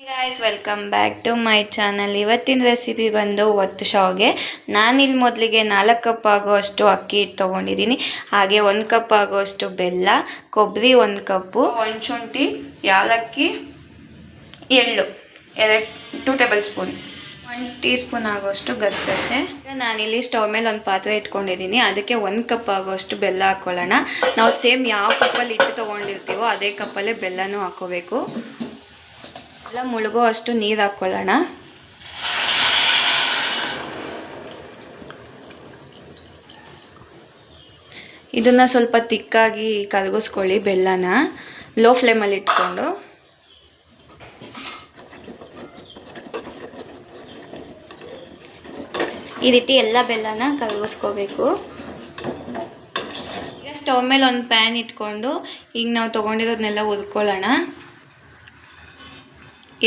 Guys welcome back to my channel ಇವತ್ತಿನ recipe ಬಂದು ಒತ್ತು ಶಾವ್ಗೆ. ನಾನಿಲ್ಲಿ ಮೊದಲಿಗೆ ನಾಲ್ಕು ಕಪ್ ಆಗುವಷ್ಟು ಅಕ್ಕಿ ಹಿಟ್ಟು ತೊಗೊಂಡಿದ್ದೀನಿ. ಹಾಗೆ ಒಂದು ಕಪ್ ಆಗುವಷ್ಟು ಬೆಲ್ಲ ಕೊಬ್ಬರಿ ಒಂದು ಕಪ್ಪು ಒಣಶುಂಠಿ ಯಾಲಕ್ಕಿ ಎಳ್ಳು ಎರಡು ಟು ಟೇಬಲ್ ಸ್ಪೂನ್ ಒಂದು ಟೀ ಸ್ಪೂನ್ ಆಗುವಷ್ಟು ಗಸಗಸೆ. ಈಗ ನಾನಿಲ್ಲಿ ಸ್ಟವ್ ಮೇಲೆ ಒಂದು ಪಾತ್ರೆ ಇಟ್ಕೊಂಡಿದ್ದೀನಿ. ಅದಕ್ಕೆ ಒಂದು ಕಪ್ ಆಗುವಷ್ಟು ಬೆಲ್ಲ ಹಾಕ್ಕೊಳ್ಳೋಣ ನಾವು ಸೇಮ್ ಯಾವ ಕಪ್ಪಲ್ಲಿ ಹಿಟ್ಟು ತೊಗೊಂಡಿರ್ತೀವೋ ಅದೇ ಕಪ್ಪಲ್ಲೇ ಬೆಲ್ಲನೂ ಹಾಕ್ಕೋಬೇಕು ಎಲ್ಲ ಮುಳುಗೋ ಅಷ್ಟು ನೀರು ಹಾಕ್ಕೊಳ್ಳೋಣ ಇದನ್ನು ಸ್ವಲ್ಪ ತಿಕ್ಕಾಗಿ ಕರಗಿಸ್ಕೊಳ್ಳಿ ಬೆಲ್ಲನ. ಲೋ ಫ್ಲೇಮಲ್ಲಿ ಇಟ್ಕೊಂಡು. ಈ ರೀತಿ ಎಲ್ಲ ಬೆಲ್ಲನ ಕರಗಿಸ್ಕೋಬೇಕು. ಈಗ ಸ್ಟವ್ ಮೇಲೆ ಒಂದು ಪ್ಯಾನ್ ಇಟ್ಕೊಂಡು, ಈಗ ನಾವು ತೊಗೊಂಡಿರೋದನ್ನೆಲ್ಲ ಹುರ್ಕೊಳ್ಳೋಣ.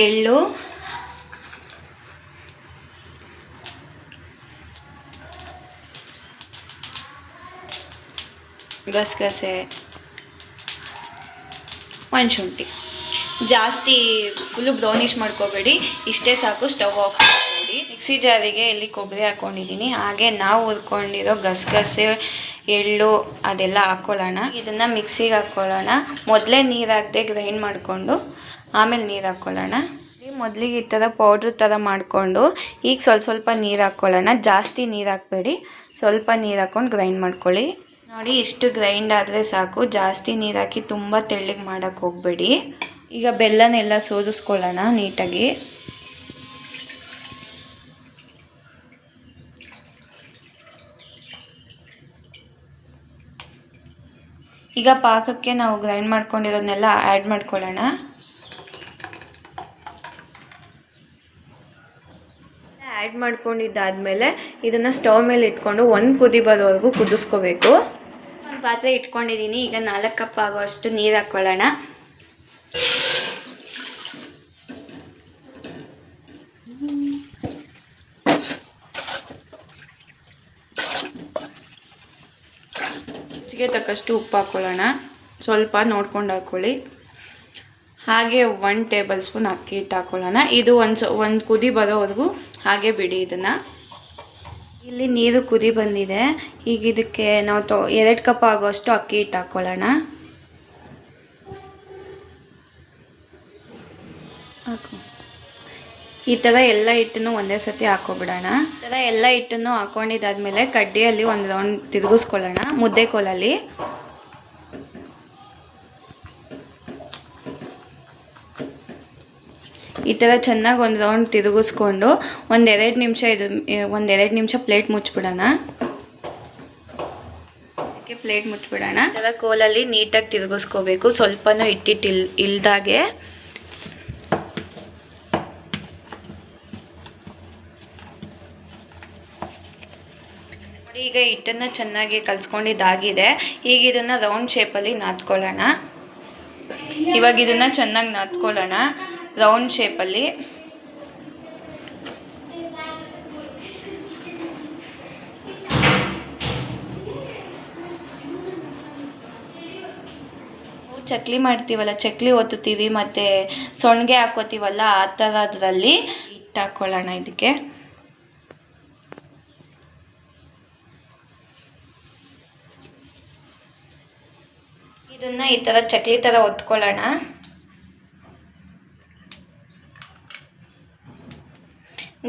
ಎಳ್ಳು ಗಸಗಸೆ ಒಣಶುಂಠಿ ಜಾಸ್ತಿ ಫುಲ್ಲು ಬ್ರೌನಿಷ್ ಮಾಡ್ಕೋಬೇಡಿ. ಇಷ್ಟೇ ಸಾಕು, ಸ್ಟವ್ ಆಫ್ ಮಾಡಿ ಮಿಕ್ಸಿ ಜಾರಿಗೆ ಇಲ್ಲಿ ಕೊಬ್ಬರಿ ಹಾಕ್ಕೊಂಡಿದ್ದೀನಿ ಹಾಗೆ ನಾವು ಹುರ್ಕೊಂಡಿರೋ ಗಸಗಸೆ ಎಳ್ಳು ಅದೆಲ್ಲ ಹಾಕ್ಕೊಳ್ಳೋಣ ಇದನ್ನು ಮಿಕ್ಸಿಗೆ ಹಾಕ್ಕೊಳ್ಳೋಣ ಮೊದಲೇ ನೀರು ಹಾಕದೆ ಗ್ರೈಂಡ್ ಮಾಡಿಕೊಂಡು ಆಮೇಲೆ ನೀರು ಹಾಕ್ಕೊಳ್ಳೋಣ ಮೊದಲಿಗೆ ಈ ಥರ ಪೌಡ್ರ್ ಥರ ಮಾಡಿಕೊಂಡು, ಈಗ ಸ್ವಲ್ಪ ಸ್ವಲ್ಪ ನೀರು ಹಾಕ್ಕೊಳ್ಳೋಣ ಜಾಸ್ತಿ ನೀರು ಹಾಕಬೇಡಿ. ಸ್ವಲ್ಪ ನೀರು ಹಾಕ್ಕೊಂಡು ಗ್ರೈಂಡ್ ಮಾಡ್ಕೊಳ್ಳಿ. ನೋಡಿ, ಇಷ್ಟು ಗ್ರೈಂಡ್ ಆದರೆ ಸಾಕು. ಜಾಸ್ತಿ ನೀರು ಹಾಕಿ ತುಂಬ ತೆಳ್ಳಗೆ ಮಾಡೋಕ್ಕೆ ಹೋಗಬೇಡಿ. ಈಗ ಬೆಲ್ಲನೆಲ್ಲ ಸೋದಿಸ್ಕೊಳ್ಳೋಣ ನೀಟಾಗಿ. ಈಗ ಪಾಕಕ್ಕೆ ನಾವು ಗ್ರೈಂಡ್ ಮಾಡ್ಕೊಂಡಿರೋದನ್ನೆಲ್ಲ ಆ್ಯಡ್ ಮಾಡ್ಕೊಳ್ಳೋಣ. ಆ್ಯಡ್ ಮಾಡ್ಕೊಂಡಿದ್ದಾದಮೇಲೆ ಇದನ್ನು ಸ್ಟವ್ ಮೇಲೆ ಇಟ್ಕೊಂಡು ಒಂದು ಕುದಿ ಬರೋವರೆಗೂ ಕುದಿಸ್ಕೋಬೇಕು. ಒಂದು ಪಾತ್ರೆ ಇಟ್ಕೊಂಡಿದ್ದೀನಿ ಈಗ ನಾಲ್ಕು ಕಪ್ ಆಗೋಷ್ಟು ನೀರು ಹಾಕ್ಕೊಳ್ಳೋಣ ತಕ್ಕಷ್ಟು ಉಪ್ಪು ಹಾಕ್ಕೊಳ್ಳೋಣ ಸ್ವಲ್ಪ ನೋಡ್ಕೊಂಡು ಹಾಕ್ಕೊಳ್ಳಿ ಹಾಗೆ ಒನ್ ಟೇಬಲ್ ಸ್ಪೂನ್ ಅಕ್ಕಿ ಹಿಟ್ಟು ಹಾಕೊಳ್ಳೋಣ. ಇದು ಒಂದು ಒಂದು ಕುದಿ ಬರೋವರೆಗೂ ಹಾಗೆ ಬಿಡಿ ಇದನ್ನು. ಇಲ್ಲಿ ನೀರು ಕುದಿ ಬಂದಿದೆ. ಈಗ ಇದಕ್ಕೆ ನಾವು ತೊ, ಎರಡು ಕಪ್ ಆಗೋಷ್ಟು ಅಕ್ಕಿ ಹಿಟ್ಟು ಹಾಕ್ಕೊಳ್ಳೋಣ ಹಾಕು. ಈ ಥರ ಎಲ್ಲ ಹಿಟ್ಟನ್ನು ಒಂದೇ ಸತಿ ಹಾಕೋಬಿಡೋಣ ಈ ಥರ ಎಲ್ಲ ಹಿಟ್ಟನ್ನು ಹಾಕೊಂಡಿದ್ದಾದ್ಮೇಲೆ ಕಡ್ಡಿಯಲ್ಲಿ ಒಂದು ರೌಂಡ್ ತಿರುಗಿಸ್ಕೊಳ್ಳೋಣ, ಮುದ್ದೆ ಕೋಲಲ್ಲಿ. ಈ ಥರ ಚೆನ್ನಾಗಿ ಒಂದು ರೌಂಡ್ ತಿರುಗಿಸ್ಕೊಂಡು ಒಂದೆರಡು ನಿಮಿಷ ಇದು ಒಂದೆರಡು ನಿಮಿಷ ಪ್ಲೇಟ್ ಮುಚ್ಚಿಬಿಡೋಣ ಅದಕ್ಕೆ ಪ್ಲೇಟ್ ಮುಚ್ಚಿಬಿಡೋಣ ಈ ಥರ ಕೋಲಲ್ಲಿ ನೀಟಾಗಿ ತಿರುಗಿಸ್ಕೋಬೇಕು. ಸ್ವಲ್ಪನೂ ಇಟ್ಟಿಟ್ಟು ಇಲ್ ಇಲ್ದಾಗೆ ಈಗ ಹಿಟ್ಟನ್ನು ಚೆನ್ನಾಗಿ ಕಲ್ಸ್ಕೊಂಡಿದ್ದಾಗಿದೆ ಈಗ ಇದನ್ನು ರೌಂಡ್ ಶೇಪಲ್ಲಿ ನಾದ್ಕೊಳ್ಳೋಣ. ಇವಾಗ ಇದನ್ನು ಚೆನ್ನಾಗಿ ನಾದ್ಕೊಳ್ಳೋಣ. ರೌಂಡ್ ಶೇಪಲ್ಲಿ ಚಕ್ಲಿ ಮಾಡ್ತೀವಲ್ಲ, ಚಕ್ಲಿ ಒತ್ತುತ್ತೀವಿ ಮತ್ತು ಸೊಣ್ಗೆ ಹಾಕೋತೀವಲ್ಲ ಆ ಥರದ್ರಲ್ಲಿ ಹಿಟ್ಟು ಹಾಕ್ಕೊಳ್ಳೋಣ ಇದಕ್ಕೆ. ಇದನ್ನು ಈ ಥರ ಚಕ್ಲಿ ಥರ ಒತ್ಕೊಳ್ಳೋಣ.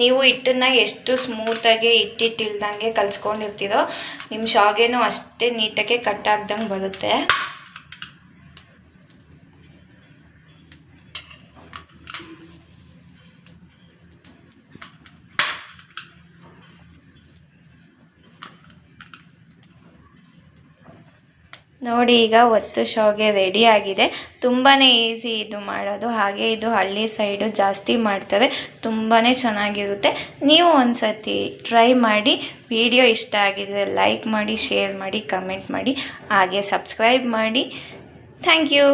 ನೀವು ಹಿಟ್ಟನ್ನು ಎಷ್ಟು ಸ್ಮೂತಾಗಿ ಹಿಟ್ಟಿಟ್ಟಿಲ್ದಂಗೆ ಕಲಿಸ್ಕೊಂಡಿರ್ತೀರೋ ನಿಮ್ಮ ಶಾವಿಗೆನೂ ಅಷ್ಟೇ ನೀಟಾಗೆ ಕಟ್ ಆಗ್ದಂಗೆ ಬರುತ್ತೆ. ನೋಡಿ, ಈಗ ಒತ್ತು ಶೋಗೆ ರೆಡಿ ಆಗಿದೆ. ತುಂಬಾ ಈಸಿ ಇದು ಮಾಡೋದು. ಹಾಗೆ ಇದು ಹಳ್ಳಿ ಸೈಡು ಜಾಸ್ತಿ ಮಾಡ್ತಾರೆ ತುಂಬಾ ಚೆನ್ನಾಗಿರುತ್ತೆ. ನೀವು ಒಂದು ಸತಿ ಟ್ರೈ ಮಾಡಿ ವಿಡಿಯೋ ಇಷ್ಟ ಆಗಿದ್ರೆ ಲೈಕ್ ಮಾಡಿ ಶೇರ್ ಮಾಡಿ ಕಮೆಂಟ್ ಮಾಡಿ, ಹಾಗೆ ಸಬ್ಸ್ಕ್ರೈಬ್ ಮಾಡಿ. Thank you